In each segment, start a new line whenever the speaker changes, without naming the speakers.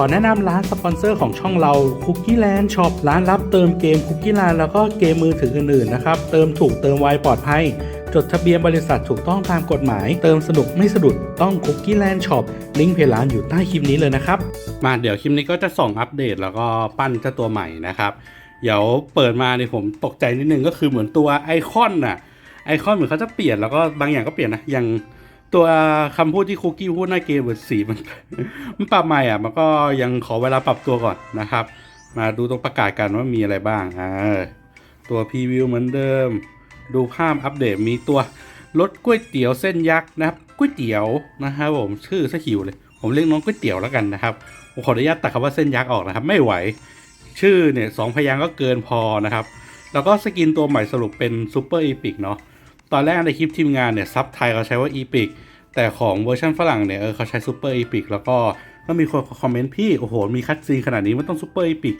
ขอแนะนำร้านสปอนเซอร์ของช่องเรา Cookie Land Shop ร้านรับเติมเกม Cookie Land แล้วก็เกมมือถืออื่นๆนะครับ เติมถูกเติมไวปลอดภัย จดทะเบียนบริษัทถูกต้องตามกฎหมาย เติมสนุกไม่สะดุดต้อง Cookie Land Shop ลิงก์เพจร้านอยู่ใต้คลิปนี้เลยนะครับ มาเดี๋ยวคลิปนี้ก็จะส่งอัปเดตแล้วก็ปั้นเจ้าตัวใหม่นะครับ เดี๋ยวเปิดมาเนี่ยผมตกใจนิดนึงก็คือเหมือนตัวไอคอนน่ะไอคอนเหมือนเขาจะเปลี่ยนแล้วก็บางอย่างก็เปลี่ยนนะอย่าง ตัวคำพูดที่คุกกี้พูดหน้าเกมเหมือนสีมันมันปรับใหม่อะ มันก็ยังขอเวลาปรับตัวก่อนนะครับ มาดูตรงประกาศกันว่ามีอะไรบ้างอ่าตัวพรีวิวเหมือนเดิม ดูภาพอัปเดตมีตัวรสก๋วยเตี๋ยวเส้นยักษ์นะครับก๋วยเตี๋ยวนะครับผมชื่อซะหิวเลย ผมเรียกน้องก๋วยเตี๋ยวแล้วกันนะครับผมขออนุญาตตัดคำว่าเส้นยักษ์ออกนะครับ ไม่ไหว ชื่อเนี่ยสองพยางก็เกินพอนะครับ แล้วก็สกินตัวใหม่สรุปเป็นซูเปอร์อีพิกเนาะ ตอนแรกในคลิปทีมงานเนี่ยซับไทยเขาใช้ว่าอีพิกแต่ของเวอร์ชันฝรั่งเนี่ยเออเขาใช้ซูเปอร์อีพิกแล้วก็ก็มีคนคอมเมนต์พี่โอ้โหมีคัดซีนขนาดนี้มันต้องซูเปอร์อีพิก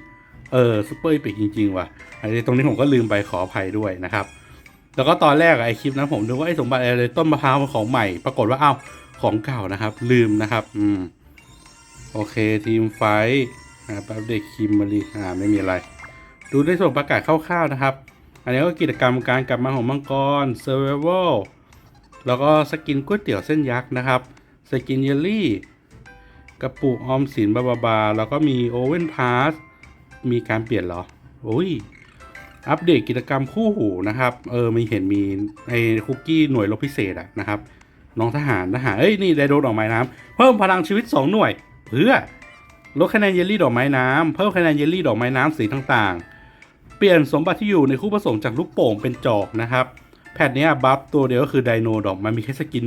เออซูเปอร์อีพิกจริง ๆ ว่ะไอ้ตรงนี้ผมก็ลืมไปขออภัยด้วยนะครับ แล้วก็ตอนแรกอะไอคลิปนั้นผมดูว่าไอสมบัติอะไรต้นมะพร้าวมันของใหม่ ปรากฏว่าอ้าวของเก่านะครับ ลืมนะครับ อืมโอเคทีมไฟท์อ่าอัปเดตคิมมารีอ่าไม่มีอะไร ดูได้ส่งประกาศคร่าวๆนะครับ อันนี้ก็กิจกรรมการกลับมาของมังกร Survival แล้วก็สกินก๋วยเตี๋ยวเส้นยักษ์นะครับ สกินเยลลี่ กระปุกออมสินบาบาบา แล้วก็มีโอเว่นพาสมีการเปลี่ยนเหรอโอ้ย อัปเดตกิจกรรมคู่หูนะครับ เออมีเห็นมีในคุกกี้หน่วยรบพิเศษอะนะครับ น้องทหารทหารเอ้ยนี่ไดโดดอกไม้น้ำเพิ่มพลังชีวิต 2 หน่วย เพื่อลดคะแนนเยลลี่ดอกไม้น้ำเพิ่มคะแนนเยลลี่ดอกไม้น้ำสีต่างๆ เปลี่ยนสมบัติที่อยู่ในคู่ผสมจากลูกโป่งเป็นจอกนะครับแพทเนี้ยบัฟตัวเดียวก็คือไดโนดอกมันมีแค่สกิน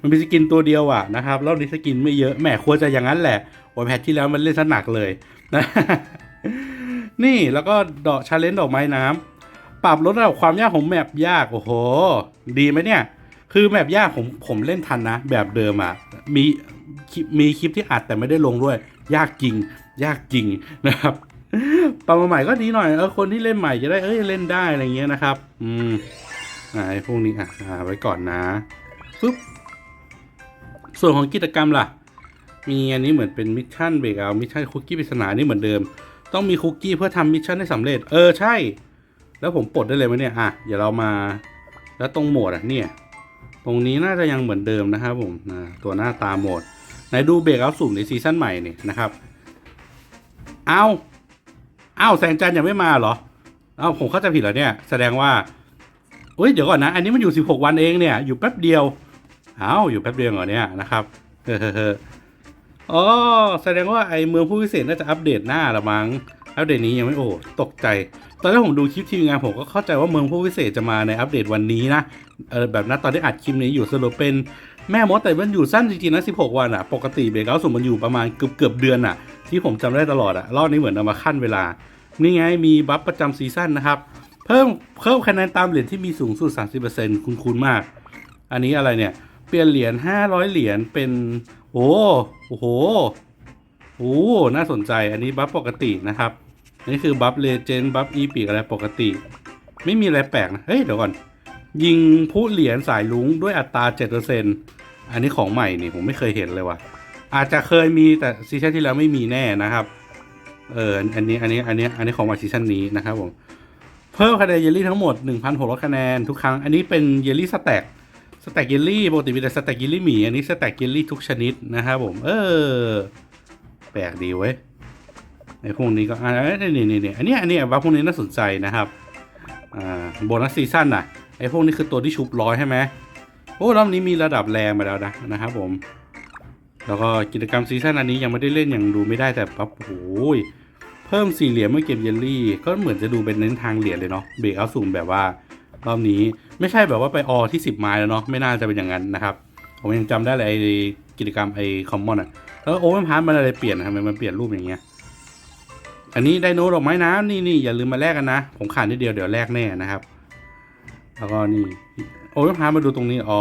มันมีสกินตัวเดียวอะนะครับแล้วนี้สกินไม่เยอะแหมควรจะอย่างนั้นแหละโอ้แพทที่แล้วมันเล่นสนักเลยนะนี่แล้วก็ดอกชาเลนจ์ดอกไม้น้ำปรับลดระดับความยากของแมปยากโอ้โห ดีไหมเนี่ย คือแมปยากผมผมเล่นทันนะ แบบเดิมอะมีมีคลิปที่อัดแต่ไม่ได้ลงด้วย ยากจริง ยากจริงนะครับ ปรับมาใหม่ก็ดีหน่อยเออคนที่เล่นใหม่จะได้เอ้ยเล่นได้อะไรเงี้ยนะครับ อืมอ่าไอ้พวกนี้อะอ่าไว้ก่อนนะปึ๊บส่วนของกิจกรรมล่ะ มีอันนี้เหมือนเป็นมิชชั่นเบรกเอามิชชั่นคุกกี้ปริศนานี่เหมือนเดิม ต้องมีคุกกี้เพื่อทำมิชชั่นให้สำเร็จ เออใช่ แล้วผมปลดได้เลยไหมเนี่ยอะเดี๋ยวเรามา แล้วตรงโหมดอะเนี่ย ตรงนี้น่าจะยังเหมือนเดิมนะครับผมนะตัวหน้าตาโหมดไหนดูเบรกเอาสุ่มในซีซั่นใหม่นี่นะครับ เอา อาวแสงจันทร์ยังไม่มาเหรอเอาผมเข้าใจผิดแล้วเนี่ย แสดงว่าเฮ้ยเดี๋ยวก่อนนะ อันนี้มันอยู่ 16 วันเองเนี่ย อยู่แป๊บเดียวเอาอยู่แป๊บเดียวเหรอเนี่ยนะครับเฮ้อเฮ้อเฮ้ออ๋อแสดงว่าไอเมืองผู้พิเศษน่าจะอัปเดตหน้าละมั้งอัปเดตนี้ยังไม่โอ้ตกใจ ตอนแรกผมดูคลิปทีมงานผมก็เข้าใจว่าเมืองผู้พิเศษจะมาในอัปเดตวันนี้นะเออแบบนั้นตอนที่อัดคลิปนี้อยู่สรุปเป็นแม่มดแต่มันอยู่สั้นจริงๆนะ16 วันอะปกติเบรกเอาสมมันอยู่ประมาณเกือบเกือบเดือนอะที่ผมจำได้ตลอดอะรอบนี้เหมือนเอามาขั้นเวลา นี่ไงมีบัฟประจำซีซั่นนะครับ เพิ่มเพิ่มคะแนนตามเหรียญที่มีสูงสุด 30%คุณคุณมาก อันนี้อะไรเนี่ย เปลี่ยนเหรียญ500 เหรียญเป็น โอ้โอ้โหโอ้น่าสนใจอันนี้บัฟปกตินะครับ นี่คือบัฟเลเจนด์บัฟอีปีกอะไรปกติ ไม่มีอะไรแปลกนะ เฮ้ย เดี๋ยวก่อน ยิงผู้เหรียญสายลุงด้วยอัตรา 7%อันนี้ของใหม่นี่ผมไม่เคยเห็นเลยว่ะอาจจะเคยมีแต่ซีซั่นที่แล้วไม่มีแน่นะครับ เอออันนี้อันนี้อันนี้อันนี้ของมาซีซั่นนี้นะครับผมเพิ่มคะแนนเยลลี่ทั้งหมด 1,600คะแนนทุกครั้ง อันนี้เป็นเยลลี่สแต็กสแต็กเยลลี่ปกติมีแต่สแต็กเยลลี่หมีอันนี้สแต็กเยลลี่ทุกชนิดนะครับผม เออ แปลกดีเว้ยในพวกนี้ก็อ่านี่นี่นี่อันนี้อันนี้ว่าพวกนี้น่าสนใจนะครับอ่าโบนัสซีซั่นน่ะไอ้พวกนี้คือตัวที่ชุบร้อยใช่ไหมโอ้รอบนี้มีระดับแรงมาแล้วนะนะครับผม แล้วก็กิจกรรมซีซั่นอันนี้ยังไม่ได้เล่นอย่างดูไม่ได้แต่ปั๊บโอ้โหยเพิ่มสี่เหรียญเมื่อเก็บเยลลี่ ก็เหมือนจะดูเป็นเน้นทางเหรียญเลยเนาะเบรกเอาสุ่มแบบว่ารอบนี้ไม่ใช่แบบว่าไปออที่ 10 ไม้แล้วเนาะไม่น่าจะเป็นอย่างนั้นนะครับผมยังจำได้เลยไอ้กิจกรรมไอ้คอมมอนอะแล้วโอเวอร์พาร์มันอะไรเปลี่ยนทำไมมันเปลี่ยนรูปอย่างเงี้ยอันนี้ไดโนดอกไม้น้ำนี่นี่อย่าลืมมาแลกกันนะ ผมขาดนิดเดียวเดี๋ยวแลกแน่นะครับ แล้วก็นี่โอ้ยพาร์มาดูตรงนี้อ๋อ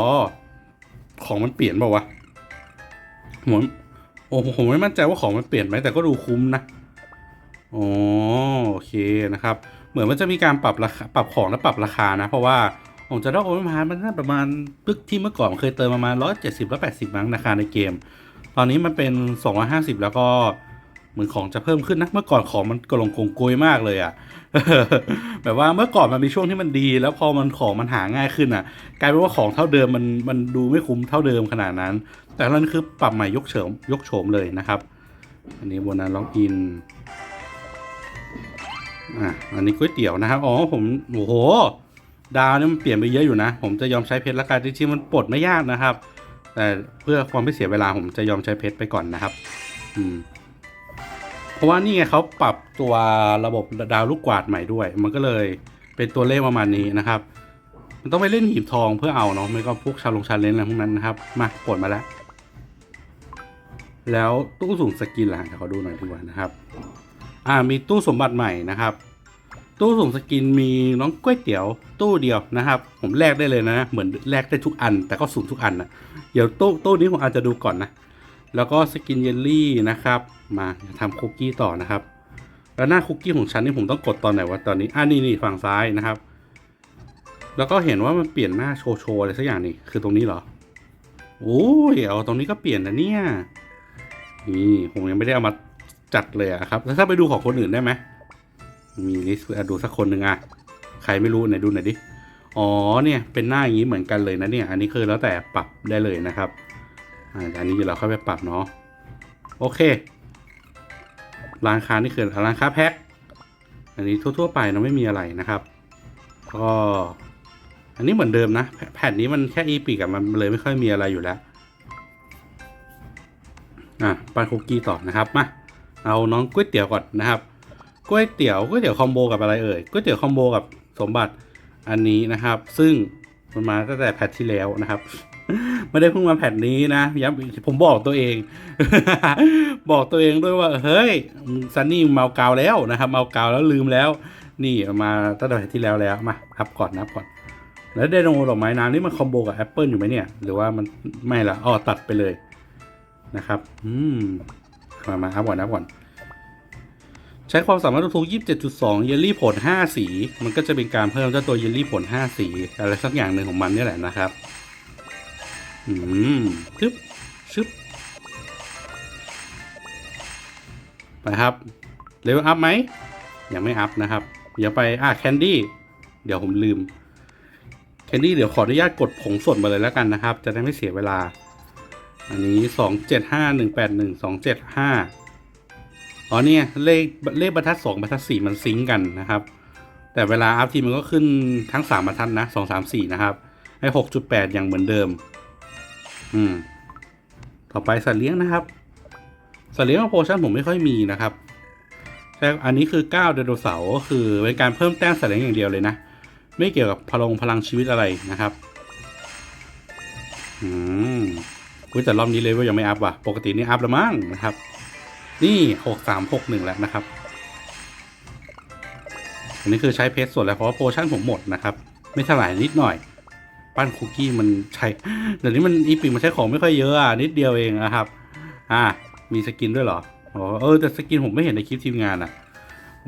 ของมันเปลี่ยนเปล่าวะ ผมโอ้ผมไม่มั่นใจว่าของมันเปลี่ยนไหมแต่ก็ดูคุ้มนะอ๋อโอเคนะครับ เหมือนมันจะมีการปรับราคาปรับของและปรับราคานะ เพราะว่าผมจะได้โอ้ยพามันน่าประมาณปึ๊กที่เมื่อก่อนเคยเติมประมาณร้อยเจ็ดสิบร้อยแปดสิบมั้งราคาในเกม ตอนนี้มันเป็นสองร้อยห้าสิบแล้วก็ เหมือนของจะเพิ่มขึ้นนะ เมื่อก่อนของมันกระลงกงโกยมากเลยอะ่ะแบบว่าเมื่อก่อนมันมีช่วงที่มันดี แล้วพอมันของมันหาง่ายขึ้นอะ่ะ กลายเป็นว่าของเท่าเดิมมันมันดูไม่คุ้มเท่าเดิมขนาดนั้น แต่นั่นคือปรับใหม่ยกเฉิมยกโฉมเลยนะครับ อันนี้บนนั้นล็อกอินอะอันนี้ก๋วยเตี๋ยวนะครับอ๋อผมโอ้โห ดาวนี่มันเปลี่ยนไปเยอะอยู่นะ ผมจะยอมใช้เพชรละกันจริงๆมันปลดไม่ยากนะครับ แต่เพื่อความไม่เสียเวลาผมจะยอมใช้เพชรไปก่อนนะครับ อืม ราะว่านี่ไงเขาปรับตัวระบบดาวลูกกวาดใหม่ด้วย มันก็เลยเป็นตัวเลขประมาณนี้นะครับ มันต้องไปเล่นหีบทองเพื่อเอาเนาะไม่ก็พวกชาลงชาเลนอะไรพวกนั้นนะครับ มาปลดมาแล้ว แล้วตู้สุ่มสกินล่ะเดี๋ยวขอดูหน่อยดีกว่านะครับ อ่ามีตู้สมบัติใหม่นะครับ ตู้สุ่มสกินมีน้องก๋วยเตี๋ยว ตู้เดียวนะครับ ผมแลกได้เลยนะเหมือนแลกได้ทุกอัน แต่ก็สุ่มทุกอันนะเดี๋ยวตู้ตู้นี้ผมอาจจะดูก่อนนะแล้วก็สกินเยลลี่นะครับ มาทำคุกกี้ต่อนะครับ แล้วหน้าคุกกี้ของฉันนี่ผมต้องกดตอนไหนวะตอนนี้อ่านี่นี่ฝั่งซ้ายนะครับ แล้วก็เห็นว่ามันเปลี่ยนหน้าโชว์โชว์อะไรสักอย่างนี่คือตรงนี้เหรอโอ้ยเอาตรงนี้ก็เปลี่ยนนะเนี่ยนี่ผมยังไม่ได้เอามาจัดเลยอะครับ แล้วถ้าไปดูของคนอื่นได้ไหมมีลิสต์อ่ดูสักคนหนึ่งอะใครไม่รู้ไหนดูหน่อยดิอ๋อเนี่ยเป็นหน้าอย่างนี้เหมือนกันเลยนะเนี่ย อันนี้คือแล้วแต่ปรับได้เลยนะครับอ่าอันนี้เดี๋ยวเราเข้าไปปรับเนาะโอเค ร้านค้านี่คือร้านค้าแพ็คอันนี้ทั่วๆไปเนอะไม่มีอะไรนะครับ ก็อันนี้เหมือนเดิมนะแผแผ่นนี้มันแค่อีปีกับมันเลยไม่ค่อยมีอะไรอยู่แล้วอะปั้นคุกกี้ต่อนะครับมาเอาน้องก๋วยเตี๋ยวก่อนนะครับก๋วยเตี๋ยวก๋วยเตี๋ยวคอมโบกับอะไรเอ่ยก๋วยเตี๋ยวคอมโบกับสมบัติอันนี้นะครับ ซึ่งมันมาตั้งแต่แพทที่แล้วนะครับ ไม่ได้เพิ่งมาแพทนี้นะย้ำผมบอกตัวเอง บอกตัวเองด้วยว่า เฮ้ยซันนี่เมากาวแล้วนะครับ เมากาวแล้วลืมแล้ว นี่มาตั้งแต่ที่แล้วแล้วมาอัพก่อนนับก่อน แล้วไดโนดอกไม้น้ำนี่มันคอมโบกับแอปเปิลอยู่ไหมเนี่ย หรือว่ามันไม่ละอ๋อตัดไปเลยนะครับ อืมมามาอัพก่อนอัพก่อนใช้ความสามารถทุก27.2 เยลลี่ผล 5 สี มันก็จะเป็นการเพิ่มเจ้าตัวเยลลี่ผล 5 สี อะไรสักอย่างหนึ่งของมันนี่แหละนะครับ อืมชึบชึบไปครับเลเวลอัพไหมยังไม่อัพนะครับ เดี๋ยวไปอะแคนดี้เดี๋ยวผมลืมแคนดี้เดี๋ยวขออนุญาตกดผงสดมาเลยแล้วกันนะครับ จะได้ไม่เสียเวลา อันนี้275 181 275อ๋อเนี่ยเลขเลขบรรทัดสองบรรทัดสี่มันซิงก์กันนะครับ แต่เวลาอัพทีมันก็ขึ้นทั้งสามบรรทัดนะสองสามสี่นะครับให้หกจุดแปดอย่างเหมือนเดิม อืม ต่อไปสัตว์เลี้ยงนะครับสัตว์เลี้ยงโพชั่นผมไม่ค่อยมีนะครับแต่อันนี้คือก้าวไดโนเสาร์ก็คือเป็นการเพิ่มแต้มสัตว์เลี้ยงอย่างเดียวเลยนะ ไม่เกี่ยวกับพลังพลังชีวิตอะไรนะครับ อืมกูแต่รอบนี้เลยว่ายังไม่อัพว่ะ ปกตินี่อัพแล้วมั้งนะครับ นี่หกสามหกหนึ่งแล้วนะครับ อันนี้คือใช้เพชรส่วนแล้วเพราะว่าโพชั่นผมหมดนะครับ ไม่เท่าไหร่นิดหน่อย ปั้นคุกกี้มันใช้เดี๋ยวนี้มันอีปิมันใช้ของไม่ค่อยเยอะอะนิดเดียวเองนะครับ อ่า มีสกินด้วยเหรออ๋อเออแต่สกินผมไม่เห็นในคลิปทีมงานอะ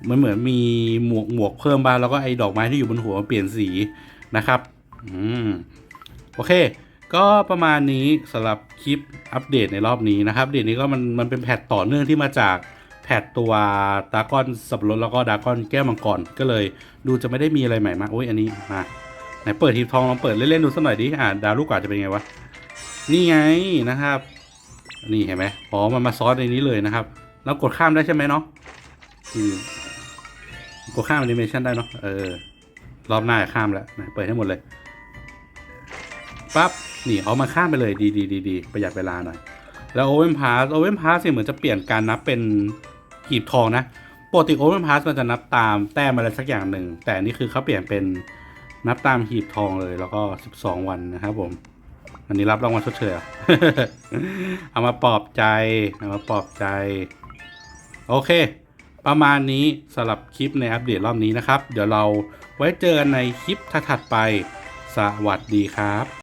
มันเหมือนมีหมวกหมวกเพิ่มบ้างแล้วก็ไอ้ดอกไม้ที่อยู่บนหัวมันเปลี่ยนสีนะครับ อืมโอเค ก็ประมาณนี้สำหรับคลิปอัปเดตในรอบนี้นะครับอัปเดตนี้ก็มันมันเป็นแพทต่อเนื่องที่มาจากแพทตัวดากอนสับรดแล้วก็ดากอนแก้วมังกรก็เลย ดูจะไม่ได้มีอะไรใหม่มากโอ้ยอันนี้มา ไหนเปิดทีทองลองเปิดเล่นๆดูสักหน่อยดิอ่าดาวลูกกว่าจะเป็นไงวะนี่ไงนะครับ นี่เห็นไหมอ๋อมันมาซอสในนี้เลยนะครับแล้วกดข้ามได้ใช่ไหมเนาะอืมกดข้ามแอนิเมชันได้เนาะเออรอบหน้าข้ามแล้วไหนเปิดให้หมดเลยปั๊บนี่เอามาข้ามไปเลยดีดีดีดีประหยัดเวลาหน่อย แล้วโอเวนพาสโอเวนพาสเนี่ยเหมือนจะเปลี่ยนการนับเป็นหีบทองนะปกติโอเวนพาสมันจะนับตามแต้มอะไรสักอย่างหนึ่งแต่นี่คือเขาเปลี่ยนเป็น นับตามหีบทองเลยแล้วก็ 12 วันนะครับผม อันนี้รับรางวัลชดเชยเอามาปลอบใจ เอามาปลอบใจ โอเค ประมาณนี้สำหรับคลิปในอัปเดตรอบนี้นะครับ เดี๋ยวเราไว้เจอกันในคลิปถัดไป สวัสดีครับ